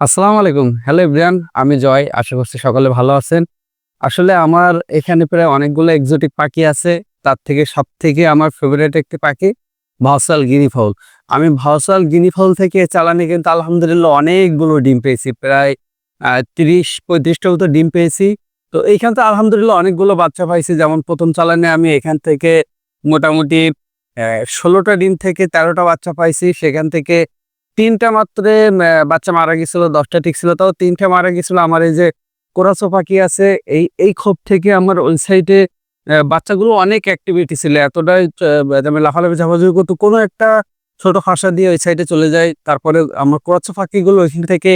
আসসালামু আলাইকুম। হ্যালো ইব্রিয়ান আমি জয়। আশা করছি সকলে ভালো আছেন। আসলে আমার এখানে প্রায় অনেকগুলো এক্সোটিক পাখি আছে। তার থেকে সব থেকে আমার ফেভারিট একটি পাখি ভাউসাল গিনি ফাউল আমি ভাউসাল গিনি ফাউল থেকে চালানে কিন্তু আলহামদুলিল্লাহ অনেকগুলো ডিম পেয়েছি। প্রায় তিরিশ পঁয়ত্রিশটা মতো ডিম পেয়েছি। তো এইখান থেকে আলহামদুলিল্লাহ অনেকগুলো বাচ্চা পাইছি। যেমন প্রথম চালানে আমি এখান থেকে মোটামুটি ষোলোটা ডিম থেকে তেরোটা বাচ্চা পাইছি। সেখান থেকে তিনটা মাত্র বাচ্চা মারা গেছিল, দশটা ঠিক ছিল। তাও তিনটা মারা গেছিল, আমার এই যে কোরাসো পাখি আছে, এই এই ক্ষোভ থেকে আমার ওই সাইডে বাচ্চাগুলো অনেক অ্যাক্টিভিটি ছিল। এতটাই আমি লাফালাফি, ঝাপাঝাপি করতো, কোনো একটা ছোট ফাঁসা দিয়ে ওই সাইডে চলে যায়। তারপরে আমার কোরাসো পাখিগুলো ওইখান থেকে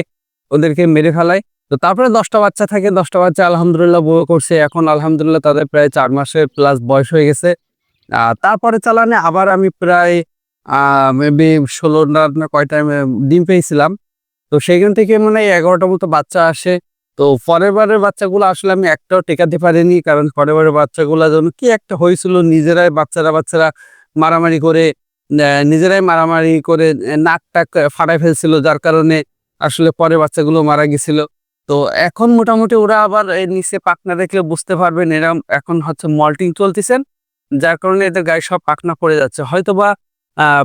ওদেরকে মেরে ফেলায়। তো তারপরে দশটা বাচ্চা থাকে, দশটা বাচ্চা আলহামদুলিল্লাহ বড় করছে। এখন আলহামদুলিল্লাহ তাদের প্রায় চার মাসের প্লাস বয়স হয়ে গেছে। তারপরে চালানে আবার আমি প্রায় মেবি ষোলো না কয়টা ডিম পেয়েছিলাম। তো সেখান থেকে মানে এগারোটা মতো বাচ্চা আসে। তো পরের বারের বাচ্চাগুলো আসলে আমি একটাও টেকাতে পারিনি, কারণ পরের বারের বাচ্চাগুলো যেন কি একটা হয়েছিল, নিজেরাই বাচ্চারা বাচ্চারা মারামারি করে নিজেরাই মারামারি করে নাক টাক ফাটাই ফেলছিল, যার কারণে আসলে পরে বাচ্চাগুলো মারা গেছিল। তো এখন মোটামুটি ওরা আবার নিচে পাখনা দেখলে বুঝতে পারবেন, এরা এখন হচ্ছে মল্টিং চলতেছেন, যার কারণে এদের গায়ে সব পাখনা পড়ে যাচ্ছে। হয়তোবা আহ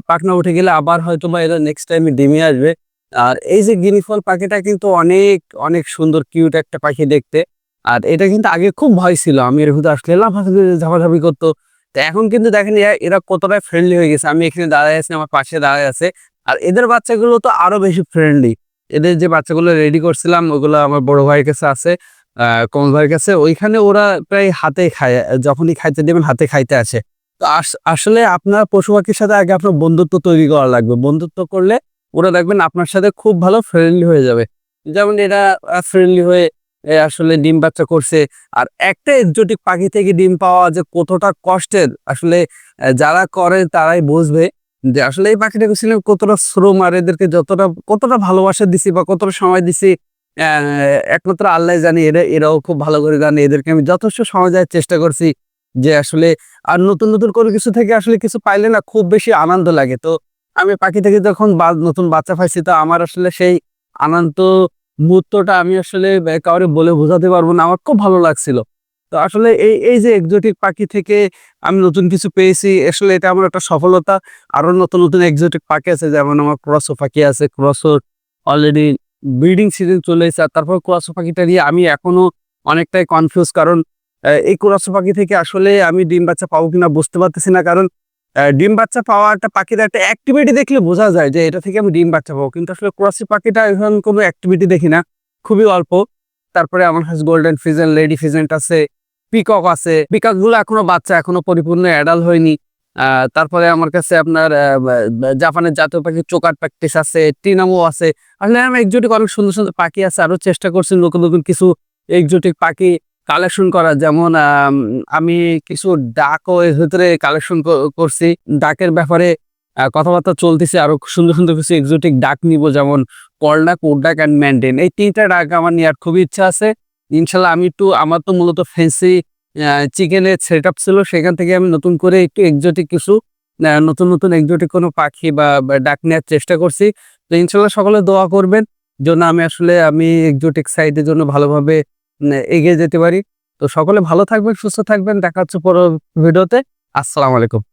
পাখনা উঠে গেলে আবার হয়তো বা এরা নেক্সট টাইমে ডিমে আসবে। আর এই যে গিনিফল পাখিটা কিন্তু অনেক অনেক সুন্দর কিউট একটা পাখি দেখতে। আর এটা কিন্তু আগে খুব ভয় ছিল। আমি এর ভিতরে আসলে ঝাপাঝাপি করতো। তো এখন কিন্তু দেখেন এরা- এরা কতটা ফ্রেন্ডলি হয়ে গেছে। আমি এখানে দাঁড়ায় আছি, আমার পাশে দাঁড়ায় আছে। আর এদের বাচ্চাগুলো তো আরও বেশি ফ্রেন্ডলি এদের যে বাচ্চাগুলো রেডি করছিলাম, ওগুলো আমার বড় ভাইয়ের কাছে আছে, আহ, কমল ভাইয়ের কাছে। ওইখানে ওরা প্রায় হাতে খায়, যখনই খাইতে দেবেন, হাতে খাইতে আসে। তো আস- আসলে আপনার পশু পাখির সাথে আগে আপনার বন্ধুত্ব তৈরি করা লাগবে। বন্ধুত্ব করলে ওরা দেখবেন আপনার সাথে খুব ভালো ফ্রেন্ডলি হয়ে যাবে। যেমন এরা ফ্রেন্ডলি হয়ে আসলে ডিম বাচ্চা করছে। আর একটা এক্সোটিক পাখি থেকে ডিম পাওয়া যে কতটা কষ্টের, আসলে যারা করে তারাই বুঝবে যে আসলে এই পাখিটাকে ছিল কতটা শ্রম আর এদেরকে যতটা, কতটা ভালোবাসা দিছি বা কতটা সময় দিছি একমাত্র আল্লাহ জানি। এরা, এরাও খুব ভালো করে জানে। এদেরকে আমি যথেষ্ট সময় দেওয়ার চেষ্টা করছি। যে আসলে, আর নতুন নতুন কোনো কিছু থেকে আসলে কিছু পাইলে না খুব বেশি আনন্দ লাগে। তো আমি পাখি থেকে যখন নতুন বাচ্চা পাইছি, তো আমার আসলে সেই আনন্দ মুহূর্তটা আমি আসলে কাউরে বলে বোঝাতে পারব না। আমার খুব ভালো লাগছিল। তো আসলে এই এই যে এক্সোটিক পাখি থেকে আমি নতুন কিছু পেয়েছি, আসলে এটা আমার একটা সফলতা। আরও নতুন নতুন এক্সোটিক পাখি আছে, যেমন আমার ক্রসো পাখি আছে ক্রসো অলরেডি ব্রিডিং সিজন চলে এসেছে। আর তারপর ক্রসো পাখিটা নিয়ে আমি এখনও অনেকটাই কনফিউজ কারণ এই কুরাসো পাখি থেকে আসলে আমি ডিম বাচ্চা পাবো কিনা বুঝতে পারতেছি না। কারণ ডিম বাচ্চা পাওয়া একটা পাখির একটা অ্যাক্টিভিটি দেখলে বোঝা যায় যে এটা থেকে আমি ডিম বাচ্চা পাবো। কিন্তু আসলে কুরাসি পাখিটা এখন কোনো অ্যাক্টিভিটি দেখি না। খুবই অল্প। তারপরে আমার কাছে গোল্ডেন ফিজেন লেডি ফিজেন্ট আছে পিকক আছে। পিককগুলো এখনও বাচ্চা, এখনও পরিপূর্ণ অ্যাডাল হয়নি। তারপরে আমার কাছে আপনার জাপানের জাতীয় পাখি চোকার প্র্যাকটিস আছে, টিনামো আছে। আসলে আমি এক্সোটিক অনেক সুন্দর সুন্দর পাখি আছে। আরও চেষ্টা করছি নতুন নতুন কিছু এক্সোটিক পাখি কালেকশন করা, যেমন, আমি কিছু ডাকও এর ভিতরে কালেকশন করছি। ডাকের ব্যাপারে কথাবার্তা চলতেছে, আরও সুন্দর সুন্দর কিছু এক্সোটিক ডাক নিব, যেমন কলডাক উডডাক অ্যান্ড ম্যান্ডেন এই তিনটা ডাক আমার নেওয়ার খুবই ইচ্ছা আছে। ইনশাল্লাহ আমি একটু, আমার তো মূলত ফেন্সি চিকেনের সেট আপ ছিল, সেখান থেকে আমি নতুন করে একটু এক্সোটিক কিছু নতুন নতুন এক্সোটিক কোনো পাখি বা ডাক নেওয়ার চেষ্টা করছি। তো ইনশাল্লাহ সকলে দোয়া করবেন। জন্য আমি আসলে, আমি এক্সোটিক সাইডের জন্য ভালোভাবে এগিয়ে যেতে পারি। তো সকলে ভালো থাকবেন, সুস্থ থাকবেন। দেখা হচ্ছে পরের ভিডিওতে। আসসালামু আলাইকুম।